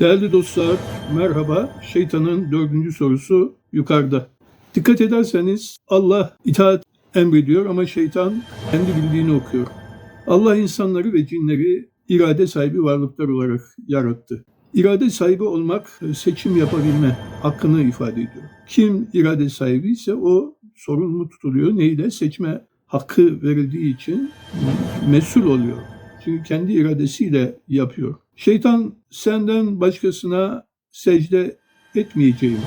Değerli dostlar, merhaba. Şeytanın dördüncü sorusu yukarıda. Dikkat ederseniz Allah itaat emrediyor ama şeytan kendi bildiğini okuyor. Allah insanları ve cinleri irade sahibi varlıklar olarak yarattı. İrade sahibi olmak seçim yapabilme hakkını ifade ediyor. Kim irade sahibi ise o sorumlu tutuluyor. Neyle? Seçme hakkı verildiği için mesul oluyor. Çünkü kendi iradesiyle yapıyor. Şeytan senden başkasına secde etmeyeceğim.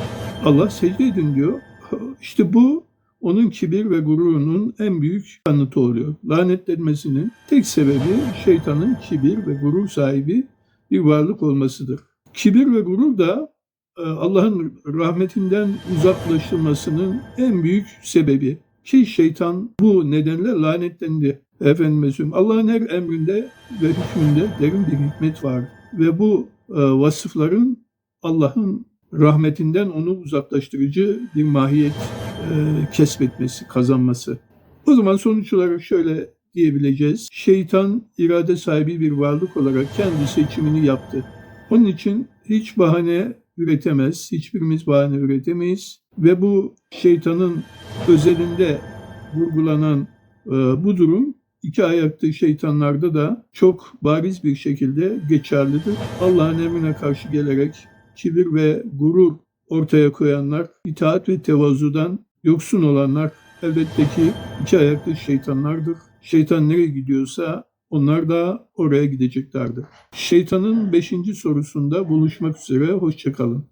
Allah secde edin diyor. İşte bu onun kibir ve gururunun en büyük kanıtı oluyor. Lanetlenmesinin tek sebebi şeytanın kibir ve gurur sahibi bir varlık olmasıdır. Kibir ve gurur da e, Allah'ın rahmetinden uzaklaşılmasının en büyük sebebi. Ki şeytan bu nedenle lanetlendi. Söyleyeyim. Allah'ın her emrinde ve hükmünde derin bir hikmet var. Ve bu e, vasıfların Allah'ın rahmetinden onu uzaklaştırıcı bir mahiyet e, kesbetmesi, kazanması. O zaman sonuç olarak şöyle diyebileceğiz. Şeytan irade sahibi bir varlık olarak kendi seçimini yaptı. Onun için hiç bahane üretemez, hiçbirimiz bahane üretemeyiz ve bu şeytanın özelinde vurgulanan e, bu durum iki ayaklı şeytanlarda da çok bariz bir şekilde geçerlidir. Allah'ın emrine karşı gelerek kibir ve gurur ortaya koyanlar, itaat ve tevazudan yoksun olanlar elbette ki iki ayaklı şeytanlardır. Şeytan nereye gidiyorsa onlar da oraya gideceklerdir. Şeytanın beşinci sorusunda buluşmak üzere, hoşçakalın.